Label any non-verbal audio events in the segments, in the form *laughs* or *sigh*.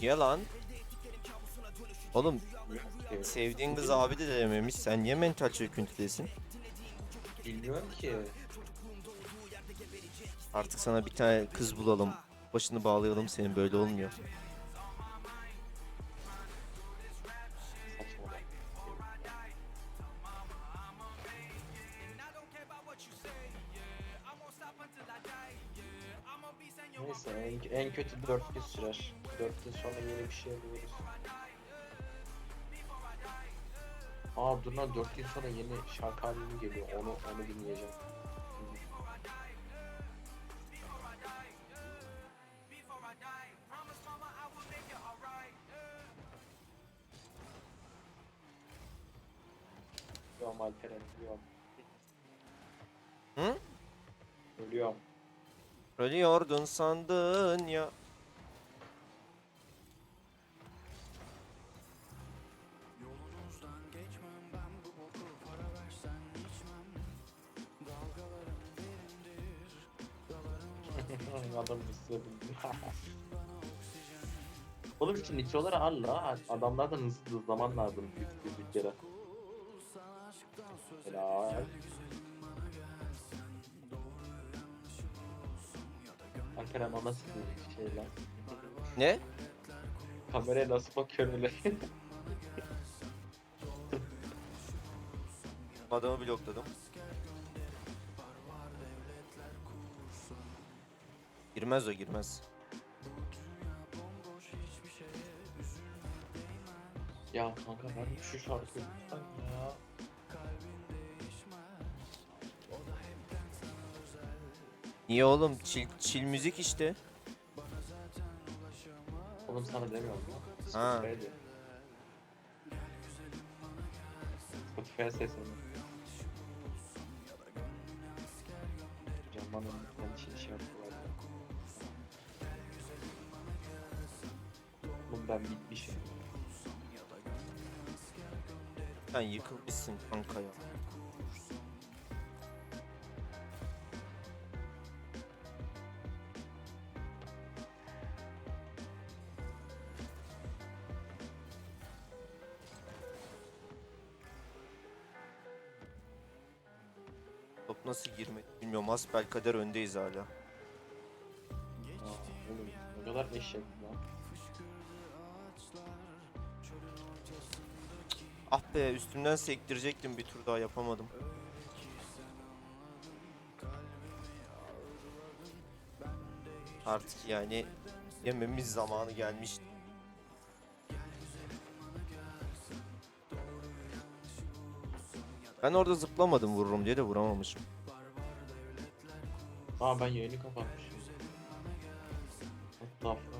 Niye lan? Oğlum sevdiğin kız abi de dememiş. Sen niye mental çöküntüdesin? Bilmiyorum ki. Artık sana bir tane kız bulalım. Başını bağlayalım senin böyle olmuyor. Neyse en, en kötü 4 gün sürer. 4 gün sonra yeni bir şey buluruz. Aa dur lan 4 gün sonra yeni şarkı albümü geliyor. Onu onu dinleyeceğim. Ölüyorum Alperen, ölüyorum. Hı? Ölüyorum. Ölüyordun sandın ya. Adam ısırdım. *laughs* Oğlum için nitroları al la. Adamlardan hızlı zaman lazım büyük bir kere. sana aşktan söz Helal. O nasıl bir şey lan? Ne? Kameraya nasıl bakıyor öyle? Adamı blokladım. Girmez o girmez. ya kanka ben şu şarkıyı lütfen ya. Niye oğlum? Çil, çil müzik işte. Oğlum sana demiyorum ya. Ha. Spotify'a diyor. Spotify'a seslendim. Camanın ben şey şey yaptılar ben bitmişim. Sen yıkılmışsın kanka ya. Top nasıl girmedi bilmiyorum. Asbelkader öndeyiz hala. Aa, oğlum ne kadar eşek lan. Ah be üstümden sektirecektim bir tur daha yapamadım. Artık yani yememiz zamanı gelmiş. Ben orada zıplamadım vururum diye de vuramamışım. Aa ben yayını kapatmışım. What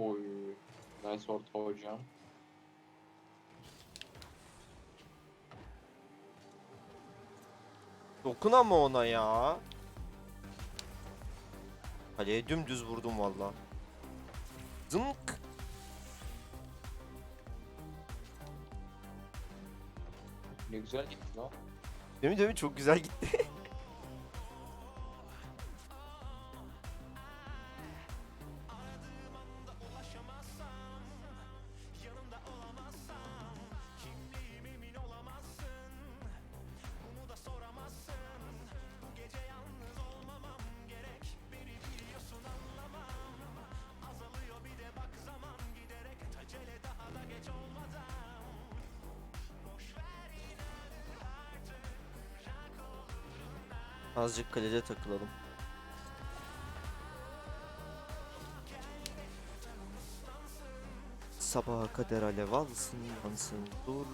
Oy. Nice orta hocam. Dokun ama ona ya. Kaleye dümdüz vurdum valla. Zınk. Ne güzel gitti lan. Değil mi değil mi? Çok güzel gitti. *laughs* Azıcık kalede takılalım. Sabaha kadar alev alsın, yansın, dur.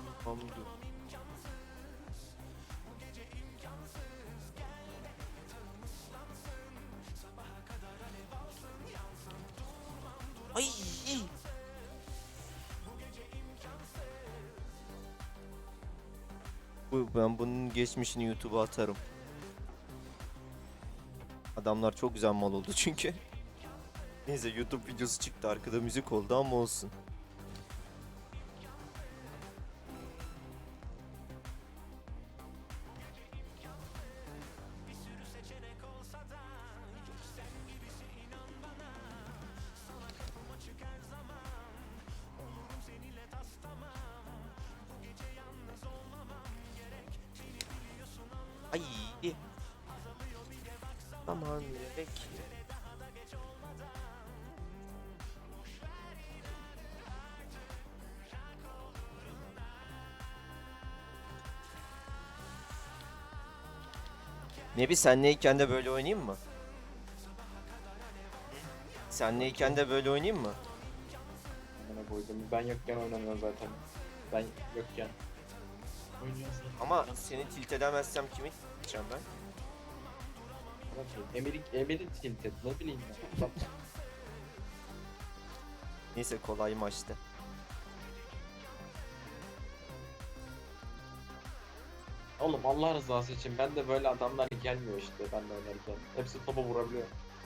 Ay! Bu, ben bunun geçmişini YouTube'a atarım. Adamlar çok güzel mal oldu *laughs* çünkü. Neyse YouTube videosu çıktı arkada müzik oldu ama olsun. Ay. Aman bebek. Nebi senleyken de böyle oynayayım mı? Senleyken de böyle oynayayım mı? Bana koydum. Ben yokken oynamıyor zaten. Ben yokken. Oynuyorsun. Ama seni tilt edemezsem kimi edeceğim ben? Emelik, Emelik tilted ne bileyim ben. Neyse kolay maçtı. Oğlum Allah rızası için ben de böyle adamlar gelmiyor işte ben de oynarken. Hepsi topa vurabiliyor.